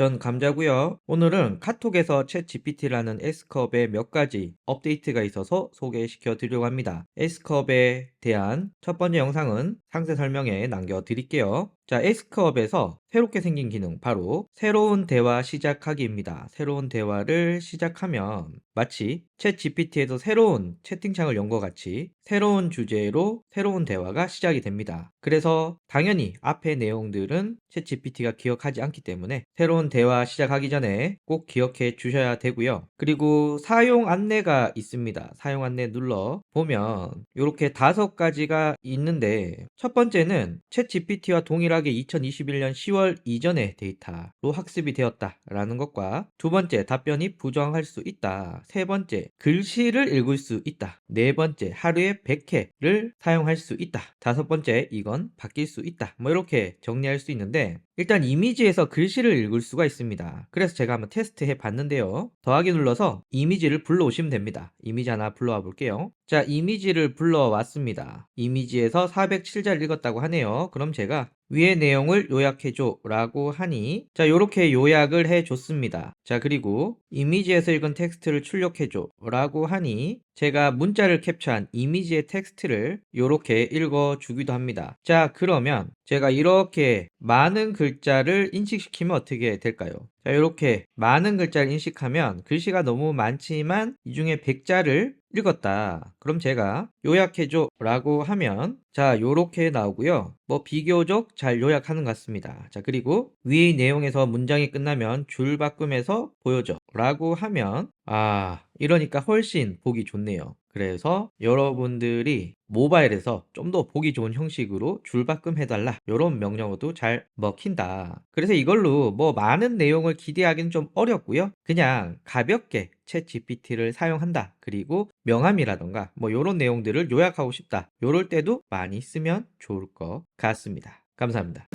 전 감자고요. 오늘은 카톡에서 챗 GPT라는 S컵에 몇 가지 업데이트가 있어서 소개시켜 드리려고 합니다. S컵에 대한 첫 번째 영상은 상세 설명에 남겨드릴게요. 자, S컵에서 새롭게 생긴 기능 바로 새로운 대화 시작하기입니다. 새로운 대화를 시작하면 마치 챗 GPT에서 새로운 채팅창을 연 것 같이 새로운 주제로 새로운 대화가 시작이 됩니다. 그래서 당연히 앞의 내용들은 챗 GPT가 기억하지 않기 때문에 새로운 대화 시작하기 전에 꼭 기억해 주셔야 되고요. 그리고 사용 안내가 있습니다. 사용 안내 눌러 보면 이렇게 다섯 가지가 있는데 첫 번째는 챗 GPT와 동일하게 2021년 10월 이전의 데이터로 학습이 되었다라는 것과 두 번째 답변이 부정할 수 있다. 세 번째 글씨를 읽을 수 있다. 네 번째 하루에 100회를 사용할 수 있다. 다섯 번째 이건 바뀔 수 있다. 뭐 이렇게 정리할 수 있는데 일단 이미지에서 글씨를 읽을 수가 있습니다. 그래서 제가 한번 테스트 해 봤는데요. 더하기 눌러서 이미지를 불러오시면 됩니다. 이미지 하나 불러와 볼게요. 자, 이미지를 불러왔습니다. 이미지에서 407자를 읽었다고 하네요. 그럼 제가 위의 내용을 요약해줘 라고 하니 자 요렇게 요약을 해줬습니다 자 그리고 이미지에서 읽은 텍스트를 출력해줘 라고 하니 제가 문자를 캡처한 이미지의 텍스트를 요렇게 읽어주기도 합니다 자 그러면 제가 이렇게 많은 글자를 인식시키면 어떻게 될까요 자 이렇게 많은 글자를 인식하면 글씨가 너무 많지만 이 중에 100자를 읽었다. 그럼 제가 요약해줘 라고 하면 자 요렇게 나오고요. 뭐 비교적 잘 요약하는 것 같습니다. 자 그리고 위의 내용에서 문장이 끝나면 줄 바꿈해서 보여줘 라고 하면 아 이러니까 훨씬 보기 좋네요. 그래서 여러분들이 모바일에서 좀 더 보기 좋은 형식으로 줄바꿈 해달라. 이런 명령어도 잘 먹힌다. 그래서 이걸로 뭐 많은 내용을 기대하기는 좀 어렵고요. 그냥 가볍게 챗 GPT를 사용한다. 그리고 명함이라던가 뭐 이런 내용들을 요약하고 싶다. 이럴 때도 많이 쓰면 좋을 것 같습니다. 감사합니다